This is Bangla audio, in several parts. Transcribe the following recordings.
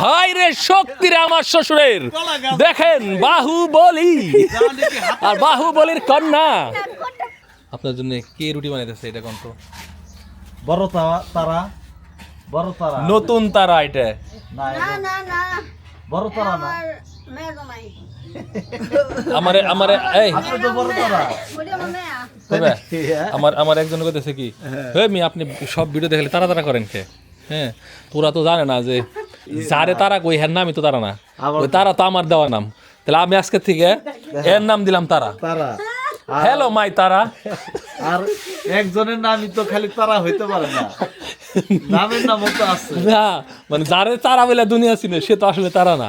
হাই রে শক্তি রে আমার শ্বশুরের। দেখেন বাহুবলি। আর বাহুবলির কন্যা। আপনার জন্য কে রুটি বানাইতেছে এটা কোন তো বড় তারা। বড় তারা। নতুন তারা এটা। না না না না। বড় তারা না। আমার আমারে এই। বলি আমার আমার আমার একজন কইতেছে কি হে মি আপনি সব ভিডিও দেখলে তারা তারা করেন কে? হ্যাঁ তোরা তো জানে না যে যারে তারা কই হ্যার নামই তো তারা না। ওই তারা তো আমার দেওয়া নাম। তাহলে আমি আজকে থেকে এর নাম দিলাম তারা। তারা। হ্যালো মাই তারা। আর একজনের নামই তো খালি তারা হইতে পারে না। না মানে যারে তারা বলে দুনিয়া ছিল সে তো আসলে তারা না।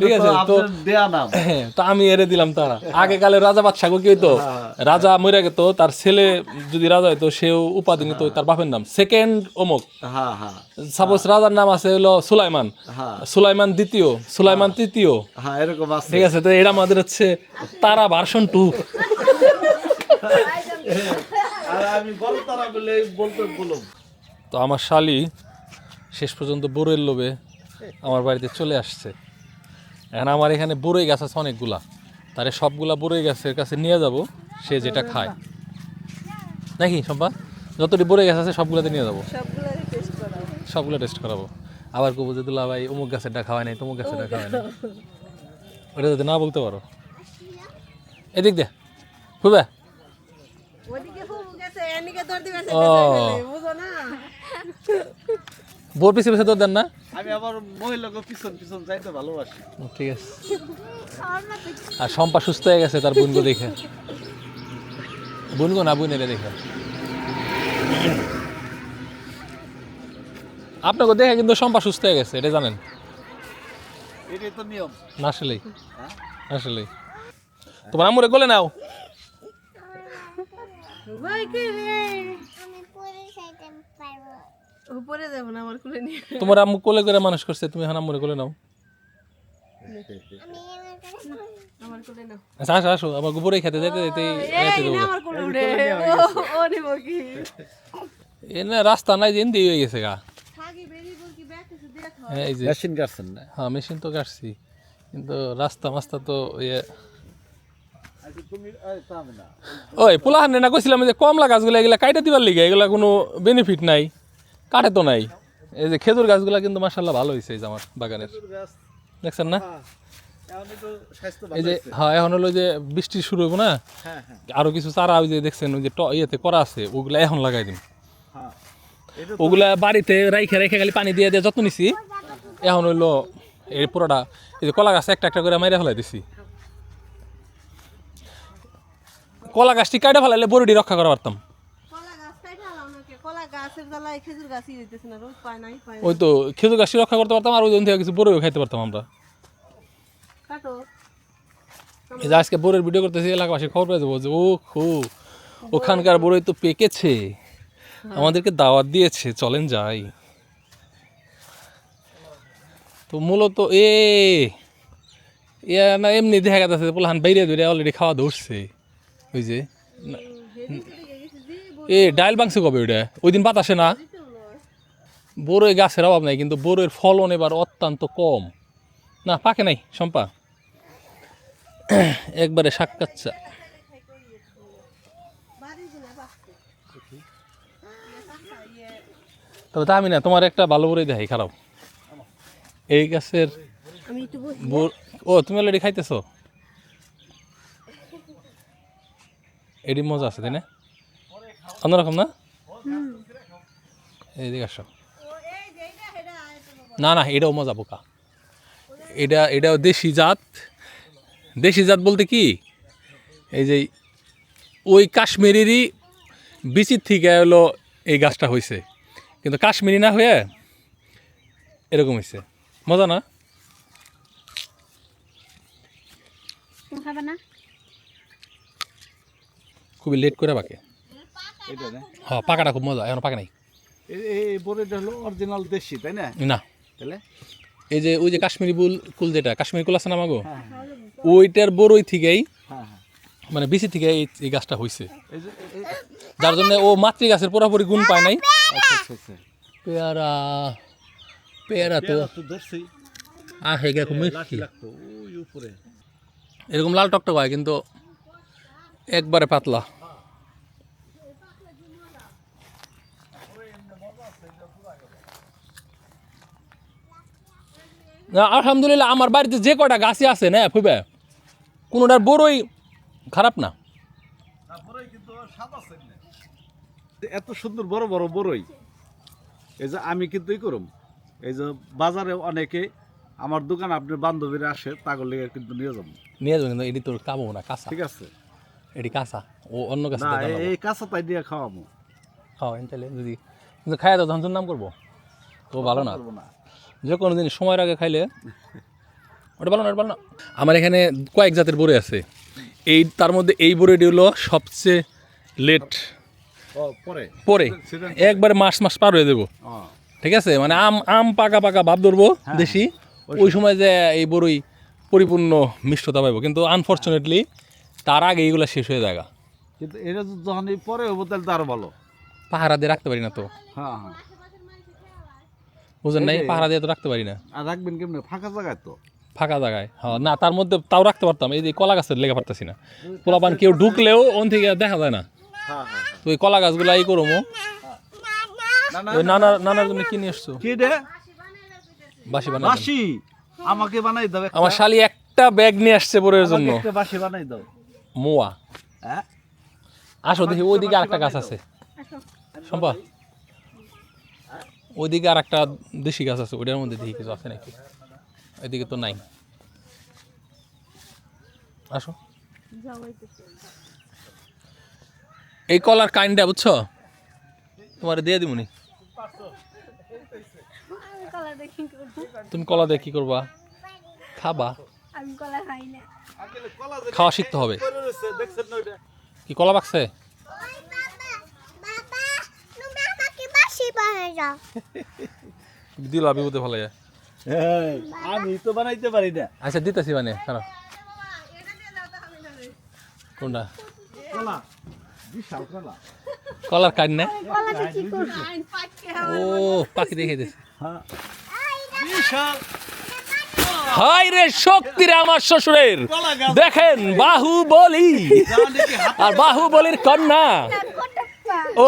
ঠিক আছে, তো- দেয়া নাম। হ্যাঁ, তো আমি এরে দিলাম তারা। আগে কালে রাজা বাদশাহ কি হইতো? রাজা মরে গেত তার ছেলে যদি রাজা হইতো সেও উপাধি নিত তার বাপের নাম সেকেন্ড অমুক। হ্যাঁ হ্যাঁ। সাপোজ রাজার নাম আছে হলো সুলাইমান। হ্যাঁ। সুলাইমান দ্বিতীয় সুলাইমান তৃতীয়। হ্যাঁ এরকম আছে। ঠিক আছে তো এটা আমাদের হচ্ছে তারা ভার্সন টু আর আমি তারা বলে বলতে বলুন। তো আমার শালি শেষ পর্যন্ত বোরের লোভে আমার বাড়িতে চলে আসছে। এখন আমার এখানে বরই গাছ আছে অনেকগুলা। তারে সবগুলা বরই গাছের কাছে নিয়ে যাব সে যেটা খায়। নাকি সম্পা যতটি বরই গাছ আছে সবগুলাতে নিয়ে যাব। সবগুলো টেস্ট করাবো। আবার কবো যে দুলা ভাই অমুক গাছেরটা খাওয়াই নাই তমুক গাছের গাছেরটা খাওয়াই নাই। ওটা যদি না বলতে পারো। এদিক দে। দিবে ও। না? বোর পিছিয়ে তোর দেন না? আমি আবার মহিলাকে পিছন পিছন যাইতে ভালোবাসি। ঠিক আছে। আর সম্পা সুস্থ হয়ে গেছে তার বোনগো দেখে। বোনগো না বোনেরে দেখে। আপনাকে দেখে কিন্তু সম্পা সুস্থ হয়ে গেছে এটা জানেন? এটাই তো নিয়ম। আসলেই। আসলেই। তোমার আমুরে গলে নাও। ভাই কি রে? উপরে যাব না আমার কুলে নিয়ে তোমার আম্মু কোলে করে মানুষ করছে তুমি এখন আমুরে কোলে নাও। আমার কুলে না আচ্ছা আসো আসো আমার গোবরে খেতে যেতে যেতে যেতে দেবো আমার কুলে উঠে। ও নিব কি? এ না রাস্তা নাই যে এমনি হয়ে গেছে গা। দিয়ে হ্যাঁ, এই যে মেশিন কাটছেন না? হ্যাঁ মেশিন তো কাটছি কিন্তু রাস্তা মাস্তা তো ইয়ে। আচ্ছা ওই পোলাহান না কইছিলাম যে কমলা গাছগুলো এগুলা কাইটা দিবার লিগে এগুলা কোনো বেনিফিট নাই। কাটে তো নাই। এই যে খেজুর গাছগুলা কিন্তু মাসাল্লাহ ভালো হয়েছে এই যে আমার বাগানের। দেখছেন না? এখন এই যে হ্যাঁ এখন হলো যে বৃষ্টি শুরু হইব না? হ্যাঁ হ্যাঁ। আরও কিছু চারা ওই যে দেখছেন ওই যে ট- ইয়েতে করা আছে ওগুলা এখন লাগাই দিন। হ্যাঁ ওগুলা বাড়িতে রাইখে রেখে খালি পানি দিয়ে দিয়ে যত্ন নিছি। এখন হইল এই পুরোটা এই যে কলা গাছ একটা একটা করে মাইরা ফেলাই দিছি। কলা গাছটি কাটা ফেলাইলে বড়িটি রক্ষা করা পারতাম কলা গাছ কাইটা লাও নাকি কলা গাছের জ্বালায় খেজুর গাছই হইতেছে না রোজ পায় নাই পায় ওই তো খেজুর গাছটি রক্ষা করতে পারতাম আর ওই জন্য থেকে কিছু বড়িও খাইতে পারতাম আমরা। এই যে আজকে বড়ির ভিডিও করতেছি এলাকাবাসী খবর পেয়ে যাব যে ও খু ওখানকার বড়ই তো পেকেছে আমাদেরকে দাওয়াত দিয়েছে চলেন যাই। তো মূলত এ না এমনি দেখা গেছে পোলাহান বাইরে ধরে অলরেডি খাওয়া ধরছে ওই যে এ ডাইল বাংছে কবে ওইটা? ওই দিন বাতাসে না? বড়ই গাছের অভাব নাই কিন্তু বড়ইয়ের ফলন এবার অত্যন্ত কম। না পাকে নাই সম্পা একবারে শাক সাক্ষাৎচা তবে তা আমি না তোমার একটা ভালো বড়ই দেখাই খারাপ। এই গাছের ও তুমি অলরেডি খাইতেছো? এডি মজা আছে তাই না? অন্যরকম না? এইদিকে আসো। না না এটাও মজা বোকা এটা এটাও দেশি জাত। দেশি জাত বলতে কি? এই যে ওই কাশ্মীরেরই বিচির থেকে হলো এই গাছটা হয়েছে কিন্তু কাশ্মীরি না হয়ে এরকম হয়েছে মজা না? খুবই লেট করে পাকে না হ্যাঁ পাকাটা খুব মজা এখন পাকে নাই। এই- এই হলো অরিজিনাল দেশি তাই না? না। তাহলে এই যে ওই যে কাশ্মীরি বুল কুল যেটা কাশ্মীরি কুল আছে না মাগো? হ্যাঁ ওইটার বড়ই থেকেই হ্যাঁ হ্যাঁ। মানে বেশি থেকে এই গাছটা হয়েছে এই যে এই- যার জন্য ও মাতৃ গাছের পুরোপুরি গুণ পায় নাই। আচ্ছা আচ্ছা আচ্ছা। পেয়ারা। পেয়ারা তো আহ খুব মিষ্টি। এরকম লাল টকটক হয় কিন্তু একবারে পাতলা। আলহামদুলিল্লাহ আমার বাড়িতে যে কটা গাছই আছে না ফুবে কোনোটার বড়ই খারাপ না। এত সুন্দর বড় বড় বড়ই। এই যে আমি কিন্তু করুম এই যে বাজারে অনেকে আমার দোকান আপনার বান্ধবীরা আসে তাগর লেগে কিন্তু নিয়ে যাব। নিয়ে যাব কিন্তু এটি তোর কামো না কাঁচা। ঠিক আছে। এটি কাঁচা ও অন্য কাঁচা এই- কাঁচা তাই দিয়ে খাওয়াবো। খাওয়া তাহলে যদি কিন্তু খাই দাও তখন তোর নাম করব? তো ভালো না। যে কোনো জিনিস সময়ের আগে খাইলে ওটা ভালো না ওটা ভালো না। আমার এখানে কয়েক জাতের বড়ি আছে। এই তার মধ্যে এই বড়িটি হলো সবচেয়ে লেট পরে? পরে। একবারে মাস মাস পার হয়ে দেবো। ঠিক আছে? মানে আম আম পাকা পাকা ভাব ধরবো দেশি। ওই সময় যে এই বড়ই পরিপূর্ণ মিষ্টতা পাইবো। কিন্তু আনফর্চুনেটলি তার আগে এইগুলো শেষ হয়ে যায় কিন্তু এটা তো যখন পরে হব তাহলে তো আরও ভালো। পাহারা দিয়ে রাখতে পারি না তো। হ্যাঁ হ্যাঁ। বুঝেন নাই পাহারা দিয়ে তো রাখতে পারি না। আর রাখবেন কেমনি? ফাঁকা জায়গায় তো? ফাঁকা জায়গায় হ্যাঁ। না তার মধ্যে তাও রাখতে পারতাম। এই যে কলা গাছের লেগে পারতাছি না। পোলাপান কেউ ঢুকলেও ওন থেকে দেখা যায় না। হ্যাঁ হ্যাঁ। তো ওই কলা গাছগুলো এই করব ওই নানার নানার জন্য এসছো। কি রে? বাসি বানাই বাসি আমাকে বানাই দাও। আমার শালি একটা ব্যাগ নিয়ে আসছে বোরের জন্য। একটা বাসি বানাই দাও। মোয়া। হ্যাঁ? আসো দেখি ওইদিকে আরেকটা গাছ আছে। সম্পা ওইদিকে আর একটা দেশি গাছ আছে ওইটার মধ্যে দেখি কিছু আছে নাকি? ওইদিকে তো নাই। আসো। এই কলার কাইন্ডটা বুঝছ? তোমার দিয়ে দিবনি আমি কলা দেখি তুমি কলা দিয়ে কি করবা? খাবা। আমি কলা খাই না। খাওয়া শিখতে হবে। কি কলা পাকছে বাবা তুমি আমাকে বাসি বানাই দাও দিল বিপদে ভালো যায় আমি তো বানাইতে পারি না। আচ্ছা দিতেছি মানে খারাপ কোনটা? কলার কাইন না? ও পাখি দেখে দিছে হ্যাঁ। হাই রে শক্তি রে আমার শ্বশুরের। দেখেন বাহুবলি। আর বাহুবলির কন্যা। ও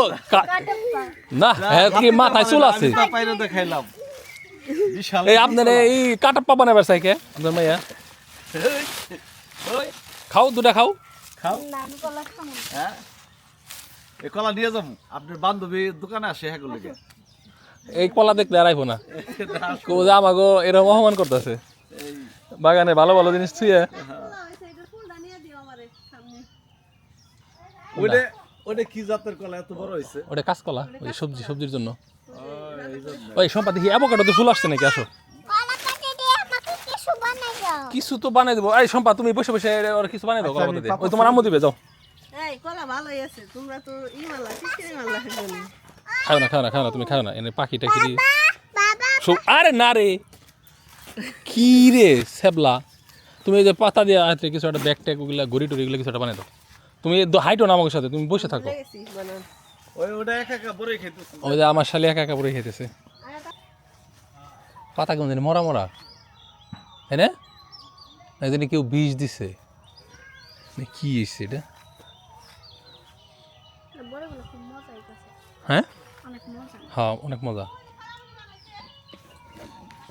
না হ্যাঁ কি মাথায় চুল আছে? দেখাইলাম এই আপনার এই কাটাপ্পা বানাবার সাইকে আপনার মাইয়া। খাও দুটা খাও। হ্যাঁ? এই কলা নিয়ে যাব। আপনার বান্ধবী দোকানে আসে হ্যাঁ লেগে। এই কলা দেখলে আর আইবো না। কেউ যে আমাকে এরকম অপমান করতেছে। বাগানে ভালো ভালো জিনিস ছুঁয়ে। ওইটা ওইটা কি জাতের কলা? এত বড় হয়েছে ওটা কাঁচকলা ওই সবজি সবজির জন্য। ওই সম্পা দেখি অ্যাভোকাডোতে ফুল আসছে নাকি? আসো। কলা কাটে দিয়ে আমাকে কিছু বানাই দাও। কিছু তো বানাই দেবো। এই সম্পা তুমি বসে বসে ওর কিছু বানাই দাও আচ্ছা, কলা আমি ওই তোমার আম্মু দিবে যাও। এই কলা ভালোই আছে। তোমরা তো ই মারলা কিসকিরি মারলা খাও না খাও না খাও না তুমি খাও না। এনে পাখি টাকি দিয়ে সব- আরে না রে। কি রে সেবলা তুমি যে পাতা দিয়ে হাতে কিছু একটা ব্যাগ ট্যাগ ওগুলা ঘড়ি টড়ি এগুলো কিছু একটা বানাই দাও। তুমি হাইটো না আমার সাথে তুমি বসে থাকো। লেগেছি ওই ওটা একা একা বড়ই খাইতেছে ওই যে আমার শালি একা একা পরে খেতেছে। পাতা কেমন জানি মরা মরা। হ্যাঁ না? না জানি কেউ বিষ দিছে। কি এসছে এটা? হ্যাঁ? হ্যাঁ অনেক মজা।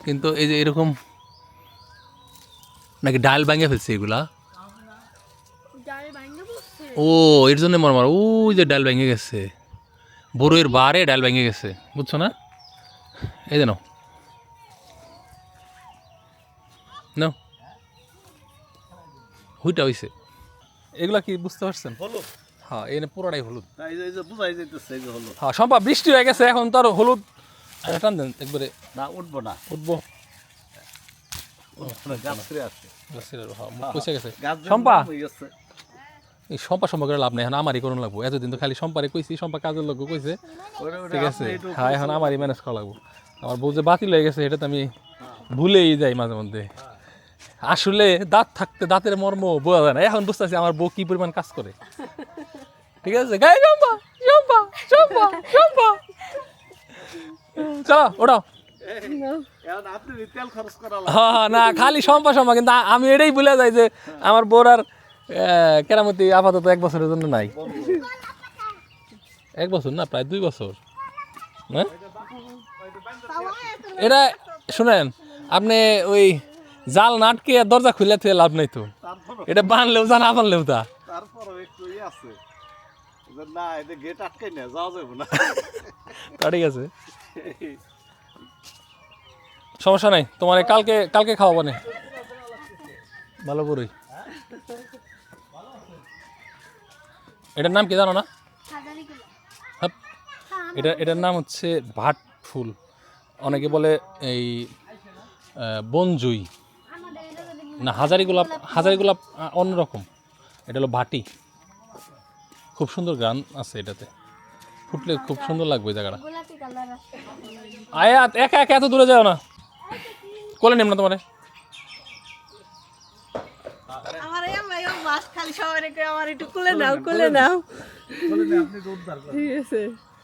কিন্তু এই যে এরকম নাকি ডাল ভাঙে ফেলছে এগুলা? ও এর জন্য মরমার ওই যে ডাল ভেঙে গেছে। বড়োয়ের বারে ডাল ভেঙে গেছে বুঝছ না? এই যে নাও। নাও। হুইটা হইছে। এগুলা কি বুঝতে পারছেন? হলুদ। হ্যাঁ এনে পুরোটাই হলুদ। এই যে এই বুঝাই যাইতেছে হলুদ। হ্যাঁ সম্পা বৃষ্টি হয়ে গেছে এখন তার হলুদ আচ্ছা, টান দেন একবারে। না উঠবো না। উঠবো। গাছ আছে। গাছের হ্যাঁ, মুখ পয়সা গেছে। গাছ যে শম্পা নরম হয়ে গেছে। এই সম্পা সম্পা করে লাভ নাই এখন আমারই করুন লাগবো। এতদিন তো খালি সম্পারে কইছি সম্পা কাজের লোক কইছে। ঠিক আছে? হ্যাঁ এখন আমারই ম্যানেজ করা লাগবো। আমার বউ যে বাতিল হয়ে গেছে এটা তো আমি ভুলেই যাই মাঝে মধ্যে। আসলে দাঁত থাকতে দাঁতের মর্ম বোঝা যায় না। এখন বুঝতেছি আমার বউ কি পরিমাণ কাজ করে। ঠিক আছে? গায়ে জম্পা জম্পা জম্পা জম্পা চলো ওটাও হ্যাঁ হ্যাঁ, না খালি সম্পা সম্পা কিন্তু আমি এটাই ভুলে যাই যে আমার বোর আর কেরামতি আপাতত এক বছরের জন্য নাই। এক বছর না প্রায় দুই বছর। হ্যাঁ? এটা শুনেন আপনি ওই জাল নাটকে দরজা খুলে থুয়ে লাভ নাই তো। এটা বানলেও যা না বানলেও তা। ঠিক আছে। সমস্যা নাই তোমার কালকে কালকে খাওয়াবো না। ভালো করেই এটার নাম কি জানো না? হাপ। এটা এটার নাম হচ্ছে ভাট ফুল অনেকে বলে এই বনজুই। না হাজারি গোলাপ হাজারি গোলাপ অন্যরকম। এটা হলো ভাটি। খুব সুন্দর গান আছে এটাতে। ফুটলে খুব সুন্দর লাগবে এই জায়গাটা। আয়াত একা একা এত দূরে যাও না। কোলে নেম না তোমারে। খালি সবাই আমার একটু কুলে নাও কুলে নাও। ঠিক আছে।